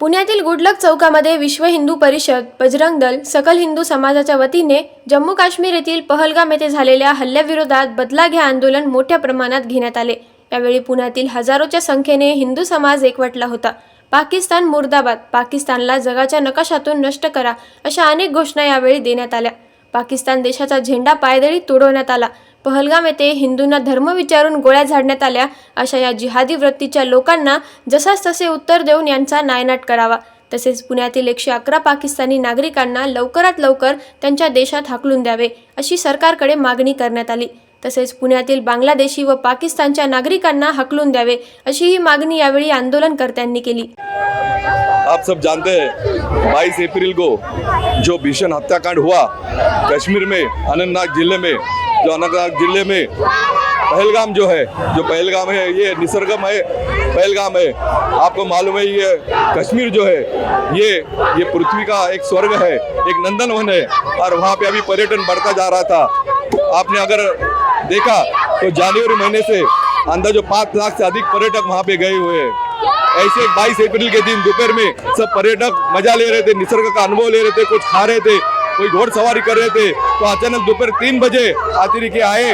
पुण्यातील गुडलक चौकामध्ये विश्व हिंदू परिषद बजरंग दल सकल हिंदू समाजाच्या वतीने जम्मू काश्मीर येथील पहलगाम येथे झालेल्या हल्ल्याविरोधात बदला घ्या आंदोलन मोठ्या प्रमाणात घेण्यात आले. यावेळी पुण्यातील हजारोच्या संख्येने हिंदू समाज एकवटला होता. पाकिस्तान मुर्दाबाद पाकिस्तानला जगाच्या नकाशातून नष्ट करा अशा अनेक घोषणा यावेळी देण्यात आल्या. पाकिस्तान देशाचा झेंडा पायदळी तुडवण्यात आला. पहलगाम येथे हिंदूंना धर्म विचारून गोळ्या झाडण्यात आल्या. अशा या जिहादी वृत्तीच्या लोकांना जसाच तसे उत्तर देऊन यांचा नायनाट करावा. तसेच पुण्यातील एकशे अकरा पाकिस्तानी नागरिकांना लवकरात लवकर त्यांच्या देशात हाकलून द्यावे अशी सरकारकडे मागणी करण्यात आली. तसेच पुण्यातील बांगलादेशी व पाकिस्तानच्या नागरिकांना हाकलून द्यावे अशी ही मागणी यावेळी आंदोलनकर्त्यांनी केली. आप सब जानते हैं 22 अप्रैल को जो भीषण हत्याकांड हुआ कश्मीर में अनंतनाग जिले में जो अनंतनाग ज़िले में पहलगाम जो है, जो पहलगाम है, ये निसर्गम है, पहलगाम है। आपको मालूम है, ये कश्मीर जो है, ये ये पृथ्वी का एक स्वर्ग है, एक नंदन नंदनवन है, और वहाँ पे अभी पर्यटन बढ़ता जा रहा था। आपने अगर देखा तो जनवरी महीने से अंदर जो पाँच लाख से अधिक पर्यटक वहाँ पे गए हुए हैं। ऐसे बाईस अप्रैल के दिन दोपहर में सब पर्यटक मज़ा ले रहे थे, निसर्ग का अनुभव ले रहे थे, कुछ खा रहे थे। कोई घोड़सवारी कर रहे थे तो अचानक दोपहर तीन बजे अतिरिक्त आए।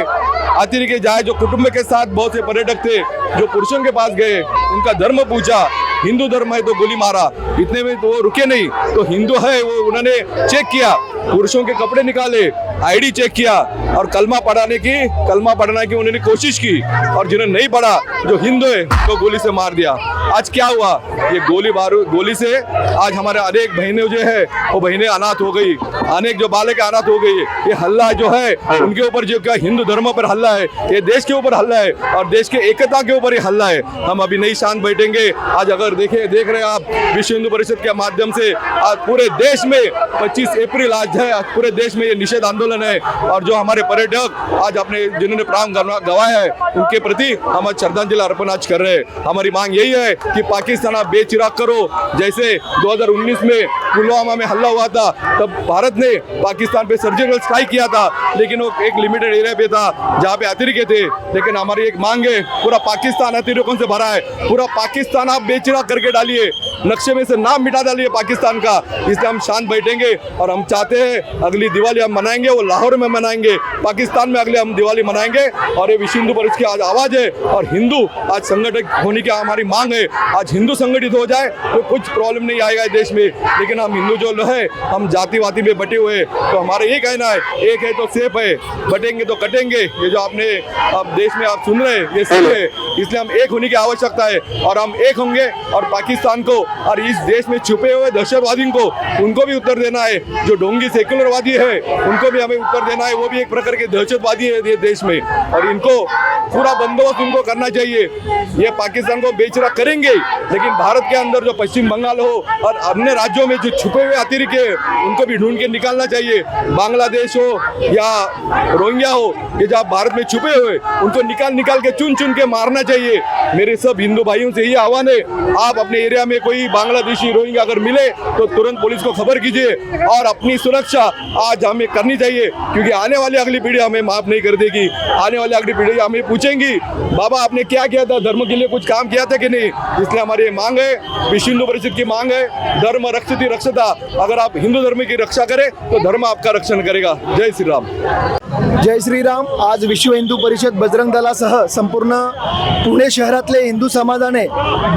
अतिरिक्त जाए जो कुटुंब के साथ बहुत से पर्यटक थे जो पुरुषों के पास गए उनका धर्म पूछा। हिंदू धर्म है तो गोली मारा, इतने में तो वो रुके नहीं। तो हिंदू है वो, उन्होंने चेक किया, पुरुषों के कपड़े निकाले आईडी चेक किया, और कलमा पढ़ाने की, कलमा पढ़ाने की उन्होंने कोशिश की, और जिन्होंने नहीं पढ़ा, जो हिंदू है तो गोली से मार दिया। आज क्या हुआ? ये गोली बारू, गोली से आज हमारे अनेक बहने जो है, वो बहने अनाथ हो गई, अनेक जो बालक अनाथ हो गई। ये हल्ला जो है, उनके ऊपर जो क्या हिंदू धर्म पर हल्ला है, ये देश के ऊपर हल्ला है, और देश के एकता के ऊपर ये हल्ला है। हम अभी नहीं शांत बैठेंगे, आज अगर देखे, देख रहे हैं आप, विश्व हिंदू परिषद के माध्यम से आज पूरे देश में 25 अप्रैल आज है, आज पूरे देश में ये निषेध आंदोलन है। और जो हमारे पर्यटक आज अपने, जिन्होंने प्राण गवाए है, उनके प्रति हम आज श्रद्धांजलि अर्पण आज कर रहे हैं। हमारी मांग यही है कि पाकिस्तान आप बेचिराग करो। जैसे 2019 में पुलवामा में हल्ला हुआ था, तब भारत ने पाकिस्तान पे सर्जिकल स्ट्राइक किया था, लेकिन वो एक लिमिटेड एरिया पे था, जहाँ पे अतिरिक्त थे। लेकिन हमारी एक मांग है, पूरा पाकिस्तान अतिरिक्तों से भरा है? पूरा पाकिस्तान आप बेचिराग करके डालिए, नक्शे में से नाम मिटा डालिए पाकिस्तान का, इसलिए हम शांत बैठेंगे और हम चाहते हैं अगली दिवाली हम मनाएँगे, वो लाहौर में मनाएँगे, पाकिस्तान में अगले हम दिवाली मनाएँगे, और ये विश्व हिंदू परिषद की आज आवाज़ है, और हिंदू आज संगठित होने की हमारी मांग है, आज हिंदू संगठित हो जाए तो कुछ प्रॉब्लम नहीं आएगा देश में, लेकिन हम हिंदू जो है, हम जातिवादी में बटे हुए तो हमारा ये कहना है, एक है तो सेफ़ है, बटेंगे तो कटेंगे, ये जो आपने अब देश में आप सुन रहे हैं, ये सही है, इसलिए हम एक होने की आवश्यकता है, और हम एक होंगे, और पाकिस्तान को, और इस देश में छुपे हुए दहशतवादियों को, उनको भी उत्तर देना है, जो डोंगी सेक्युलरवादी है, उनको भी हमें उत्तर देना है, वो भी एक प्रकार के दहशतवादी है देश में, और इनको पूरा बंदोबस्त उनको करना चाहिए, ये पाकिस्तान को बेचरा करेंगे, लेकिन भारत के अंदर जो पश्चिम बंगाल हो, और अन्य राज्यों में जो छुपे हुए अतिरिक्त उनको भी ढूंढ के निकालना चाहिए। बांग्लादेश हो या रोहिंग्या हो, ये जो भारत में छुपे हुए, उनको निकाल निकाल के, चुन चुन के मारना चाहिए। मेरे सब हिंदू भाइयों से ये आह्वान है, आप अपने एरिया में कोई बांग्लादेशी रोहिंग्या अगर मिले तो तुरंत पुलिस को खबर कीजिए और अपनी सुरक्षा आज हमें करनी चाहिए, क्योंकि आने वाली अगली पीढ़ी हमें माफ़ नहीं कर देगी। आने वाली अगली पीढ़ी हमें पूछेंगी, बाबा, आपने क्या किया था? धर्म के लिए कुछ काम किया था कि नहीं? इसलिए हमारी मांग है, विश्व हिंदू परिषद की मांग है, धर्म रक्षति स्वच्छता अगर आप हिंदू धर्म की रक्षा करें तो धर्म आपका रक्षण करेगा। जय श्री राम। जय श्रीराम. आज विश्व हिंदू परिषद बजरंग दलासह संपूर्ण पुणे शहरातले हिंदू समाजाने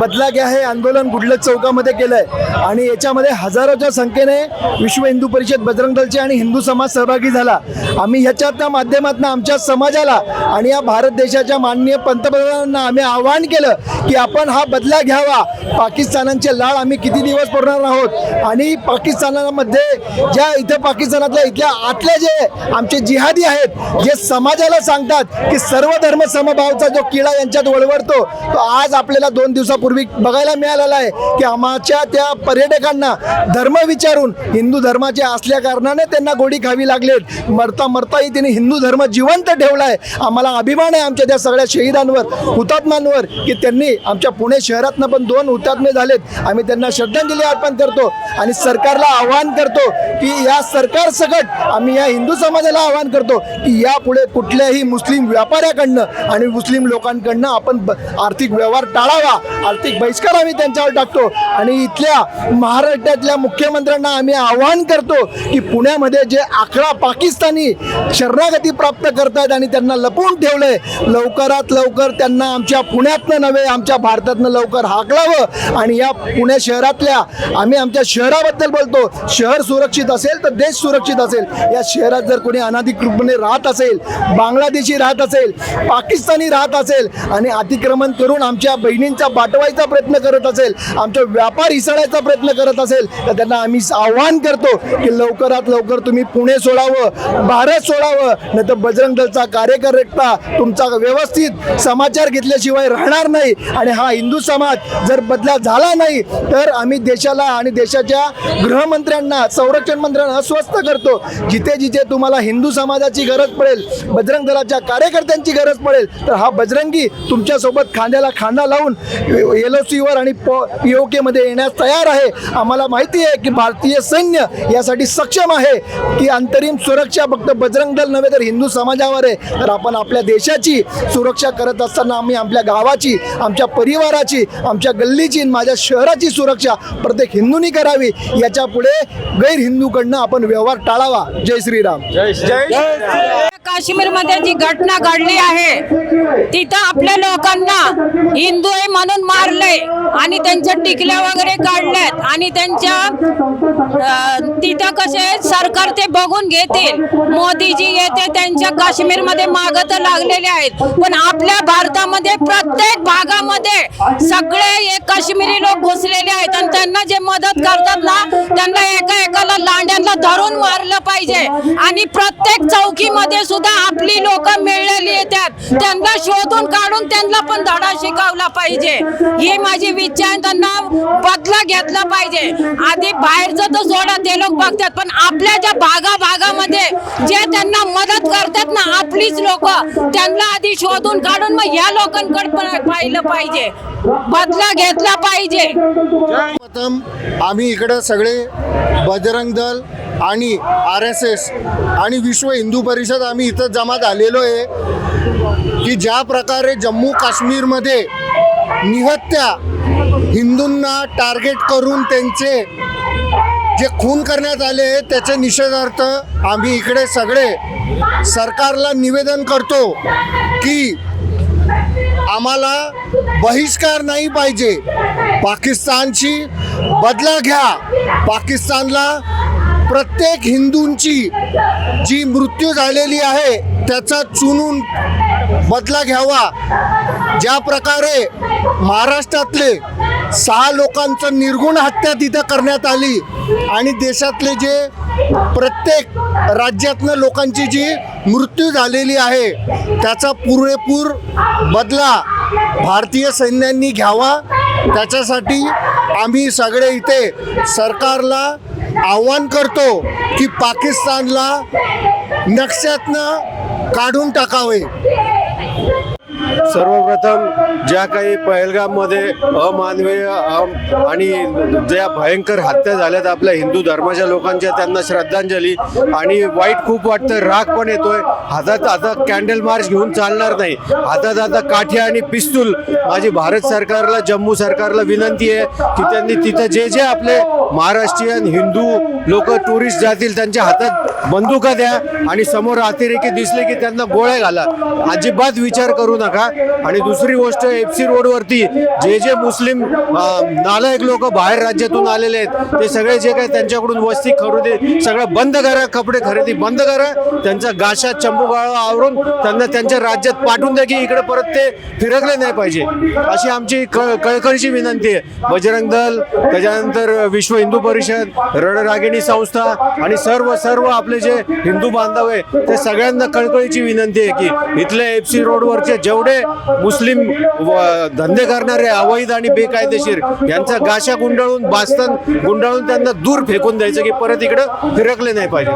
बदला घ्या हे आंदोलन गुडलक चौकामध्ये केलंय. आणि याच्यामध्ये हजारोच्या संख्येने विश्व हिंदू परिषद बजरंग दलचे आणि हिंदू समाज सहभागी झाला. आम्ही ह्याच्याच्या माध्यमातून आमच्या समाजाला आणि या भारत देशाच्या माननीय पंतप्रधानांना आम्ही आवाहन केलं की आपण हा बदला घ्यावा. पाकिस्तानांचे लाळ आम्ही किती दिवस पडणार आहोत? आणि पाकिस्तानामध्ये ज्या इथं पाकिस्तानातल्या इथल्या आतले जे आमचे जिहादी आहेत जे समाजाला सांगतात की सर्व धर्म समभावचा जो किडा यांच्यात वळवडतो तो आज आपल्याला दोन दिवसापूर्वी बघायला मिळालेला आहे की आमच्या त्या पर्यटकांना धर्म विचारून हिंदू धर्माचे असल्या कारणाने त्यांना गोडी खावी लागलेत. मरता मरताही त्यांनी हिंदू धर्म जिवंत ठेवला आहे आम्हाला अभिमान आहे आमच्या त्या सगळ्या शहीदांवर हुतात्म्यांवर की त्यांनी आमच्या पुणे शहरातनं पण दोन हुतात्मे झालेत. आम्ही त्यांना श्रद्धांजली अर्पण करतो आणि सरकारला आवाहन करतो की या सरकार सकट आम्ही या हिंदू समाजाला आवाहन करतो की यापुढे कुठल्याही मुस्लिम व्यापाऱ्याकडनं आणि मुस्लिम लोकांकडनं आपण आर्थिक व्यवहार टाळावा. आर्थिक बहिष्कार आम्ही त्यांच्यावर टाकतो. आणि इथल्या महाराष्ट्रातल्या मुख्यमंत्र्यांना आम्ही आवाहन करतो की पुण्यामध्ये जे अकरा पाकिस्तानी शरणागती प्राप्त करतायत आणि त्यांना लपवून ठेवलंय लवकरात लवकर त्यांना आमच्या पुण्यातनं नव्हे आमच्या भारतातनं लवकर हाकलावं. आणि या पुणे शहरातल्या आम्ही आमच्या शहराबद्दल बोलतो. शहर सुरक्षित असेल तर देश सुरक्षित असेल. या शहरात जर कोणी अनाधिकृतपणे राहत असेल बांगलादेशी राहत असेल पाकिस्तानी राहत असेल आणि अतिक्रमण करून आमच्या बहिणींचा बाटवायचा प्रयत्न करत असेल आमचा व्यापार हिसळायचा प्रयत्न करत असेल तर त्यांना आम्ही आव्हान करतो की लवकरात लवकर तुम्ही पुणे सोडावं भारत सोडावं नाही तर बजरंग दलचा कार्यकर्ता तुमचा व्यवस्थित समाचार घेतल्याशिवाय राहणार नाही आणि हा हिंदू समाज जर बदला झाला नाही तर आम्ही देशाला आणि देशाच्या गृहमंत्र्यांना संरक्षण मंत्र्यांना अस्वस्थ करतो. जिथे जिथे तुम्हाला हिंदू समाजाची गरज पडेल. बजरंग दलाच्या कार्यकर्त्यांची गरज पडेल. तर हा बजरंगी तुमच्यासोबत खांद्याला खांदा लावून एल ओ सीवर आणि पी ओ केमध्ये येण्यास तयार आहे. आम्हाला माहिती आहे की भारतीय सैन्य यासाठी सक्षम आहे की अंतरिम सुरक्षा फक्त बजरंग दल नव्हे तर हिंदू समाजावर आहे. तर आपण आपल्या देशाची सुरक्षा करत असताना आम्ही आपल्या गावाची आमच्या परिवाराची आमच्या गल्लीची आणि माझ्या शहराची सुरक्षा प्रत्येक हिंदूंनी करावी. याच्यापुढे गैर हिंदूकडनं आपण व्यवहार टाळावा. जय श्रीराम. काश्मीर मध्ये जी घटना घडली आहे तिथं आपल्या लोकांना हिंदू आहे म्हणून मारलंय आणि त्यांच्या टिकल्या वगैरे काढल्यात आणि त्यांच्या तिथं कसे सरकार ते बघून घेतील. मोदीजी येते त्यांच्या काश्मीरमध्ये मागत लागलेले आहेत. पण आपल्या भारतामध्ये प्रत्येक भागामध्ये सगळे एक काश्मीरी लोक घुसलेले आहेत आणि त्यांना जे मदत करतात ना त्यांना एका एकाला लांड्यांना धरून मारलं पाहिजे. आणि प्रत्येक चौकीमध्ये सुद्धा आपली लोक मिळलेली येतात त्यांना शोधून काढून त्यांना पण धडा शिकवला पाहिजे. ही माझी विचार त्यांना बदला घेतला पाहिजे. आधी बाहेरचं तर सोडा ते लोक बघतात पण आपल्या ज्या भागा भागामध्ये जे त्यांना मदत करतात ना आपलीच लोक त्यांना आधी शोधून काढून मग ह्या लोकांकडे पण पाहिलं पाहिजे. बदला घेतला पाहिजे. प्रथम आम्ही इकडं सगळे बजरंग दल आणि आर एस एस आणि विश्व हिंदू परिषद आम्ही इथं जमा झालेलो आहे की ज्या प्रकारे जम्मू काश्मीरमध्ये निहत्या हिंदूंना टार्गेट करून त्यांचे जे खून करण्यात आले त्याचे निषेधार्थ आम्ही इकडे सगळे सरकारला निवेदन करतो की आम्हाला बहिष्कार नाही पाहिजे. पाकिस्तानची बदला घ्या. पाकिस्तानला प्रत्येक हिंदूंची जी मृत्यू झालेली आहे त्याचा चुनून बदला घ्यावा. ज्या प्रकारे महाराष्ट्रातले सहा लोकांचं निर्गुण हत्या तिथं करण्यात आली आणि देशातले जे प्रत्येक राज्यातनं लोकांची जी मृत्यू झालेली आहे त्याचा पुरेपूर बदला भारतीय सैन्यांनी घ्यावा. त्याच्यासाठी आम्ही सगळे इथे सरकारला आव्हान करतो की पाकिस्तानला नक्षातनं काढून टाकावे. सर्वप्रथम ज्या काही पहलगाममध्ये अमानवीय आणि ज्या भयंकर हत्या झाल्यात आपल्या हिंदू धर्माच्या लोकांच्या त्यांना श्रद्धांजली. आणि वाईट खूप वाटतं राग पण येतोय. हातात आता कॅन्डल मार्च घेऊन चालणार नाही. हातात आता काठ्या आणि पिस्तूल. माझी भारत सरकारला जम्मू सरकारला विनंती आहे की त्यांनी तिथं जे जे आपले महाराष्ट्रीयन हिंदू लोक टुरिस्ट जातील त्यांच्या हातात बंदुका द्या. आणि समोर अतिरेकी दिसले की त्यांना गोळ्या घाला. अजिबात विचार करू नका. आणि दुसरी गोष्ट एफ सी रोडवरती जे जे मुस्लिम नालायक लोक बाहेर राज्यातून आलेले आहेत ते सगळे जे काही त्यांच्याकडून वस्ती खरेदी सगळं बंद करा कपडे खरेदी बंद करा त्यांचा गाशा चंबूगाळा आवरून त्यांना त्यांच्या राज्यात पाठवून द्या की इकडे परत ते फिरकले नाही पाहिजे. अशी आमची कळ कळकळीची विनंती आहे. बजरंग दल त्याच्यानंतर विश्व हिंदू परिषद रणरागिणी संस्था आणि सर्व सर्व आपले जे हिंदू बांधव आहे ते सगळ्यांना कळकळीची विनंती आहे की इथल्या एफ सी रोडवरचे जेवढे मुस्लिम व- धंदे करणारे अवैध आणि बेकायदेशीर यांचा गाशा गुंडाळून बास्तन गुंडाळून त्यांना दूर फेकून द्यायचं की परत इकडं फिरकले नाही पाहिजे.